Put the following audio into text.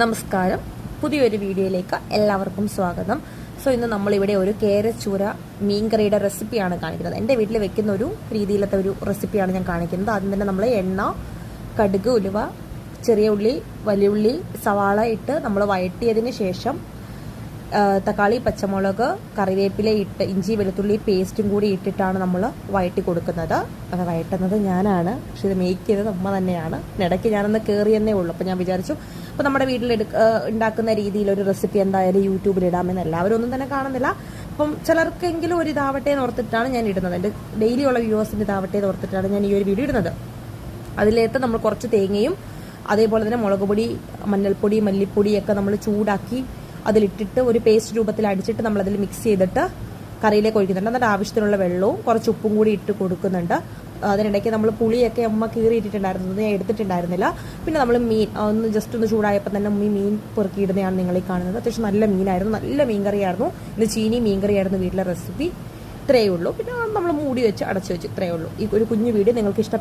നമസ്കാരം. പുതിയൊരു വീഡിയോയിലേക്ക് എല്ലാവർക്കും സ്വാഗതം. സോ ഇന്ന് നമ്മളിവിടെ ഒരു കേരച്ചൂര മീൻകറിയുടെ റെസിപ്പിയാണ് കാണിക്കുന്നത്. എന്റെ വീട്ടിൽ വെക്കുന്ന ഒരു രീതിയിലത്തെ ഒരു റെസിപ്പിയാണ് ഞാൻ കാണിക്കുന്നത്. ആദ്യം തന്നെ നമ്മൾ എണ്ണ കടുക് ഉലുവ ചെറിയ ഉള്ളി വലിയ ഉള്ളി സവാള ഇട്ട് നമ്മൾ വഴറ്റിയതിന് ശേഷം തക്കാളി പച്ചമുളക് കറിവേപ്പില ഇട്ട് ഇഞ്ചി വെളുത്തുള്ളി പേസ്റ്റും കൂടി ഇട്ടിട്ടാണ് നമ്മൾ വഴറ്റി കൊടുക്കുന്നത്. അത് വഴറ്റുന്നത് ഞാനാണ്. പക്ഷെ ഇത് മേക്ക് ചെയ്തത് അമ്മ തന്നെയാണ്. ഇടയ്ക്ക് ഞാനൊന്ന് കയറിയെന്നേ ഉള്ളൂ. അപ്പോൾ ഞാൻ വിചാരിച്ചു അപ്പോൾ നമ്മുടെ വീട്ടിൽ എടുക്ക ഉണ്ടാക്കുന്ന രീതിയിൽ ഒരു റെസിപ്പി എന്തായാലും യൂട്യൂബിൽ ഇടാമെന്ന് എല്ലാവരും ഒന്നും തന്നെ കാണുന്നില്ല. അപ്പം ചിലർക്കെങ്കിലും ഒരു ഇതാവട്ടെ എന്ന് ഓർത്തിട്ടാണ് ഞാൻ ഇടുന്നത്. എന്റെ ഡെയിലി ഉള്ള വ്യൂവേഴ്സിന്റെ ഇതാവട്ടെ എന്ന് ഓർത്തിട്ടാണ് ഞാൻ ഈ ഒരു വീഡിയോ ഇടുന്നത്. അതിലേത്ത് നമ്മൾ കുറച്ച് തേങ്ങയും അതേപോലെ തന്നെ മുളക് പൊടി മഞ്ഞൾപ്പൊടി മല്ലിപ്പൊടിയൊക്കെ നമ്മൾ ചൂടാക്കി അതിലിട്ടിട്ട് ഒരു പേസ്റ്റ് രൂപത്തിൽ അടിച്ചിട്ട് നമ്മൾ അതിൽ മിക്സ് ചെയ്തിട്ട് കറിയിലേക്ക് ഒഴിക്കുന്നുണ്ട്. എന്നിട്ട് ആവശ്യത്തിനുള്ള വെള്ളവും കുറച്ച് ഉപ്പും കൂടി ഇട്ട് കൊടുക്കുന്നുണ്ട്. അതിനിടയ്ക്ക് നമ്മൾ പുളിയൊക്കെ അമ്മ കീറിയിട്ടിട്ടുണ്ടായിരുന്നു. ഞാൻ എടുത്തിട്ടുണ്ടായിരുന്നില്ല. പിന്നെ നമ്മൾ മീൻ ഒന്ന് ജസ്റ്റ് ഒന്ന് ചൂടായപ്പോൾ തന്നെ ഉമ്മി മീൻ പെറുക്കിയിടുന്നതാണ് നിങ്ങൾ ഈ കാണുന്നത്. അത്യാവശ്യം നല്ല മീനായിരുന്നു. നല്ല മീൻ മീൻകറിയായിരുന്നു. ഇത് ചീനി മീൻകറിയായിരുന്നു വീട്ടിലെ റെസിപ്പി ഇത്രയേ ഉള്ളൂ. പിന്നെ നമ്മൾ മൂടി വെച്ച് അടച്ചു വെച്ച് ഇത്രയേ ഉള്ളൂ. ഈ ഒരു കുഞ്ഞു വീഡിയോ നിങ്ങൾക്ക് ഇഷ്ടം